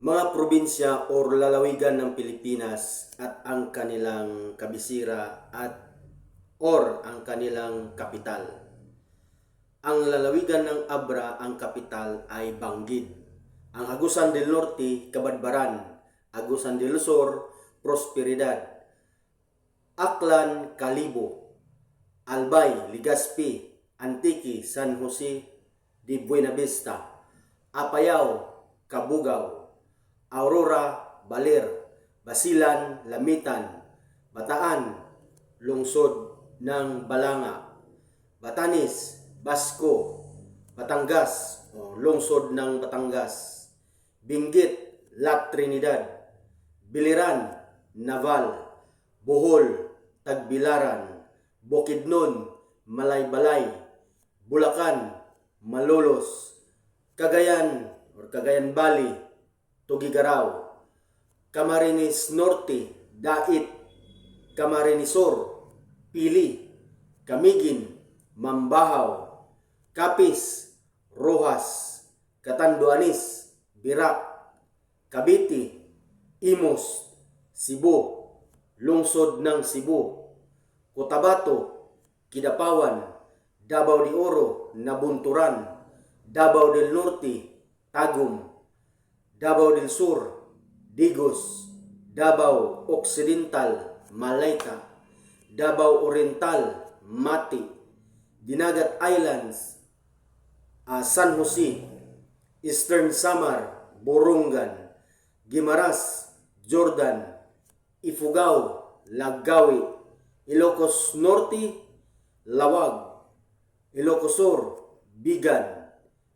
mga probinsya o lalawigan ng Pilipinas at ang kanilang kabisira at or ang kanilang kapital. Ang lalawigan ng Abra, ang kapital ay Banggid. Ang Agusan del Norte, Kabadbaran. Agusan del Sur, Prosperidad. Aklan, Kalibo. Albay, Legazpi, Antique, San Jose de Buenavista. Apayao, Kabugao. Aurora, Baler, Basilan, Lamitan, Bataan, Lungsod ng Balanga, Batanis, Basco, Batangas, o Lungsod ng Batangas, Binggit, La Trinidad, Biliran, Naval, Bohol, Tagbilaran, Bukidnon, Malaybalay, Bulacan, Malolos, Cagayan or Cagayan Valley, Tugigaraw, Camarines Norte, Dait, Camarines Sur, Pili, Camigin, Mambahaw, Kapis, Rojas, Catanduanis, Birak, Cavite, Imos, Cebu, Lungsod ng Cebu, Cotabato, Kidapawan, Davao de Oro, Nabunturan, Davao del Norte, Tagum, Davao del Sur, Digos, Davao Occidental, Malayta, Davao Oriental, Mati, Dinagat Islands, ah, San Jose, Eastern Samar, Burungan, Gimaras, Jordan, Ifugao, Lagawi, Ilocos Norte, Lawag, Ilocos Sur, Bigan,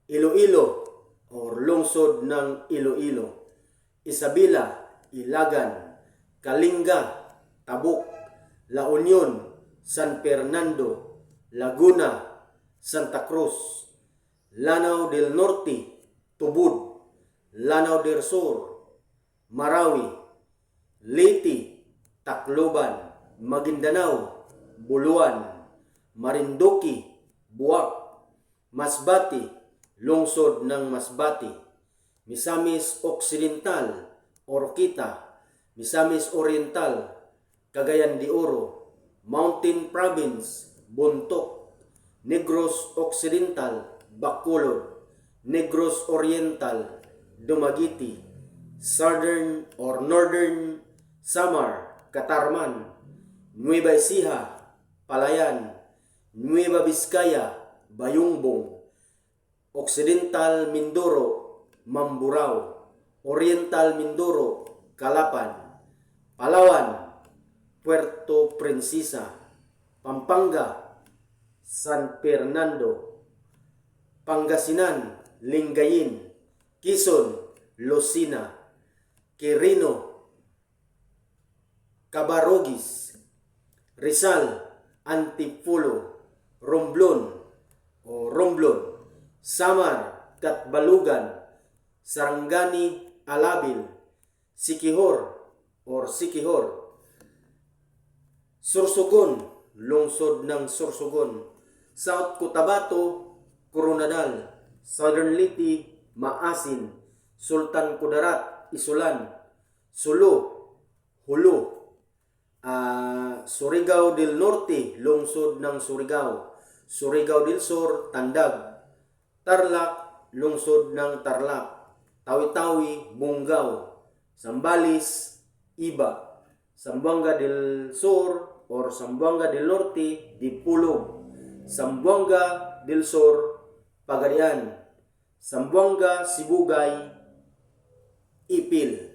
Iloilo, or lungsod ng Iloilo, Isabela, Ilagan, Kalinga, Tabuk, La Union, San Fernando, Laguna, Santa Cruz, Lanao del Norte, Tubud, Lanao del Sur, Marawi, Leyte, Tacloban, Maguindanao, Buluan, Marinduque, Buwak, Masbate, lungsod ng Masbate, Misamis Occidental, Orquita, Misamis Oriental, Cagayan de Oro, Mountain Province, Bontoc, Negros Occidental, Bacolod, Negros Oriental, Dumaguete, Southern or Northern Samar, Katarman, Nueva Ecija, Palayan, Nueva Vizcaya, Bayungbong, Occidental Mindoro, Mamburao, Oriental Mindoro, Calapan, Palawan, Puerto Princesa, Pampanga, San Fernando, Pangasinan, Lingayin, Quezon, Lucena, Quirino, Cabarogis, Rizal, Antipolo, Romblon o Romblon, Samar, Katbalugan, Sarangani, Alabil, Sikihor or Sikihor, Sursogon, lungsod ng Sursogon, South Cotabato, Coronadal, Southern Liti, Maasin, Sultan Kudarat, Isulan, Sulu, Hulu, ah, Surigao del Norte, lungsod ng Surigao, Surigao del Sur, Tandag, Tarlac, lungsod ng Tarlac, Tawi-Tawi, Bungaw, Sambales, Iba, Zamboanga del Sur or Zamboanga del Norte, Dipulog, Zamboanga del Sur, Pagadian, Zamboanga, Sibugay, Ipil.